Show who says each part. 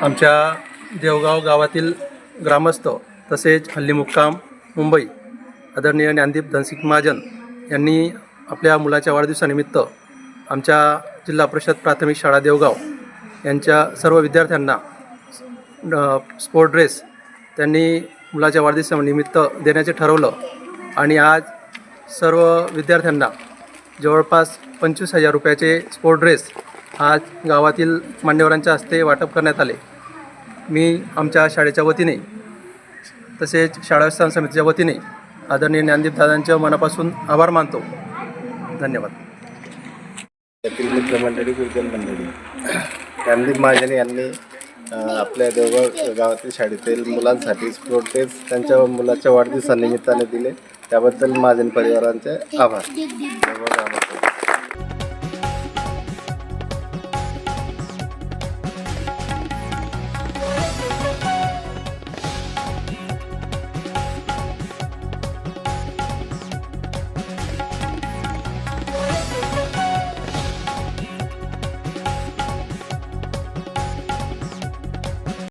Speaker 1: आमच्या देवगाव गावातील ग्रामस्थ तसेच हल्ली मुक्काम मुंबई आदरणीय ज्ञानदीप धनसिंग महाजन यांनी आपल्या मुलाच्या वाढदिवसानिमित्त आमच्या जिल्हा परिषद प्राथमिक शाळा देवगाव यांच्या सर्व विद्यार्थ्यांना स्पोर्ट ड्रेस त्यांनी मुलाच्या वाढदिवसानिमित्त देण्याचे ठरवलं आणि आज सर्व विद्यार्थ्यांना जवळपास पंचवीस हजार रुपयाचे स्पोर्ट ड्रेस आज गावातील मान्यवरांच्या हस्ते वाटप करण्यात आले. मी आमच्या शाळेच्या वतीने तसेच शाळा स्थान समितीच्या वतीने आदरणीय ज्ञानदीप दादांच्या मनापासून आभार मानतो. धन्यवाद.
Speaker 2: मित्रमंडळी गुरुजन मंडळी ज्ञानदीप महाजन यांनी आपल्या देवगाव गावातील शाळेतील मुलांसाठी स्पोर्ट टेस्ट त्यांच्या मुलाच्या वाढदिवसानिमित्ताने दिले. त्याबद्दल महाजन परिवारांचे आभार. देवगाव